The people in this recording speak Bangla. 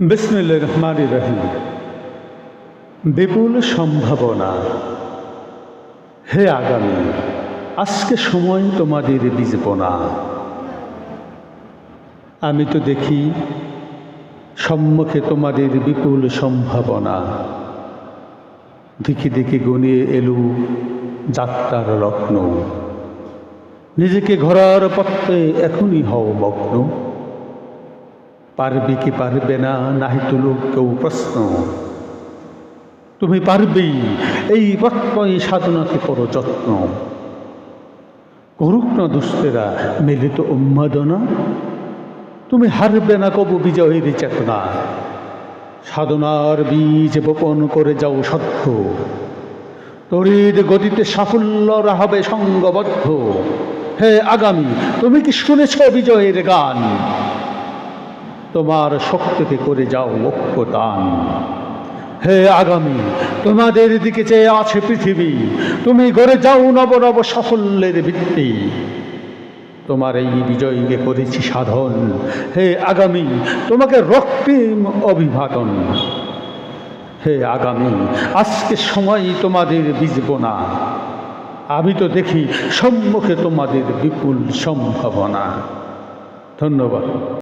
বিসমিল্লা রহমান রহিম। বিপুল সম্ভাবনা। হে আগামী, আজকে সময় তোমাদের বিজব না আমি তো দেখি, সম্মুখে তোমাদের বিপুল সম্ভাবনা। দেখি দেখি গনিয়ে এলু যাত্রার রত্ন। নিজেকে ঘোরার পথে এখনই হও মগ্ন। পারবে কি পারবে না? নাহি তুলুক কেউ প্রশ্ন। তুমি পারবেই, এই পথময় সাধনাকে করো যত্ন। করুক না দুষ্টেরা মিলিত উন্মাদনা। তুমি হারবে না কবু বিজয়ের চেতনা। সাধনার বীজ বপন করে যাও সত্য। তরিদ গতিতে সাফল্যরা হবে সঙ্গবদ্ধ। হে আগামী, তুমি কি শুনেছ বিজয়ের গান? তোমার শক্তিকে করে যাও লক্ষ্য দান হে আগামী, তোমাদের দিকে চেয়ে আছে পৃথিবী। তুমি গড়ে যাও নব নব সাফল্যের ভিত্তি। তোমার এই বিজয়কে করেছি সাধন। হে আগামী, তোমাকে রক্তিম অভিবাদন। হে আগামী, আজকে সময় তোমাদের বিজব না। আমি তো দেখি সম্মুখে তোমাদের বিপুল সম্ভাবনা। ধন্যবাদ।